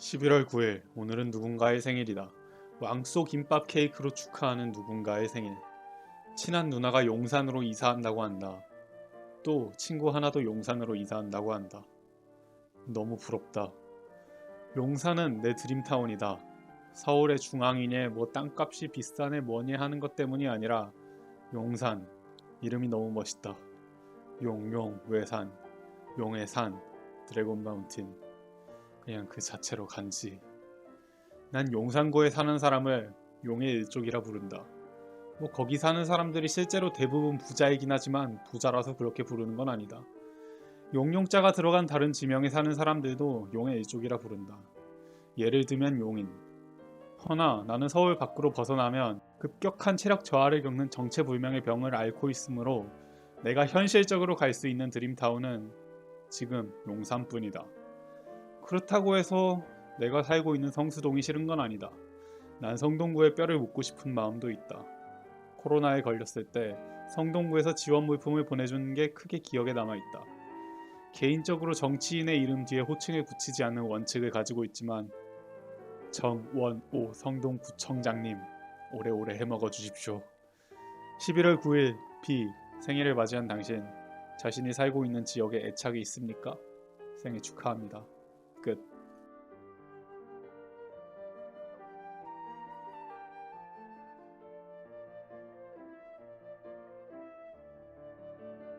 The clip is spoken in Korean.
11월 9일 오늘은 누군가의 생일이다. 왕소 김밥 케이크로 축하하는 누군가의 생일. 친한 누나가 용산으로 이사한다고 한다. 또 친구 하나도 용산으로 이사한다고 한다. 너무 부럽다. 용산은 내 드림타운이다. 서울의 중앙이네 뭐 땅값이 비싸네 뭐니 하는 것 때문이 아니라 용산 이름이 너무 멋있다. 용용 외산 용의 산 드래곤 마운틴 그냥 그 자체로 간지. 난 용산구에 사는 사람을 용의 일족이라 부른다. 뭐 거기 사는 사람들이 실제로 대부분 부자이긴 하지만 부자라서 그렇게 부르는 건 아니다. 용용자가 들어간 다른 지명에 사는 사람들도 용의 일족이라 부른다. 예를 들면 용인. 허나 나는 서울 밖으로 벗어나면 급격한 체력 저하를 겪는 정체불명의 병을 앓고 있으므로 내가 현실적으로 갈 수 있는 드림타운은 지금 용산뿐이다. 그렇다고 해서 내가 살고 있는 성수동이 싫은 건 아니다. 난 성동구에 뼈를 묻고 싶은 마음도 있다. 코로나에 걸렸을 때 성동구에서 지원 물품을 보내준 게 크게 기억에 남아 있다. 개인적으로 정치인의 이름 뒤에 호칭을 붙이지 않는 원칙을 가지고 있지만 정원오 성동구청장님 오래오래 해먹어 주십시오. 11월 9일 B 생일을 맞이한 당신 자신이 살고 있는 지역에 애착이 있습니까? 생일 축하합니다. 끝.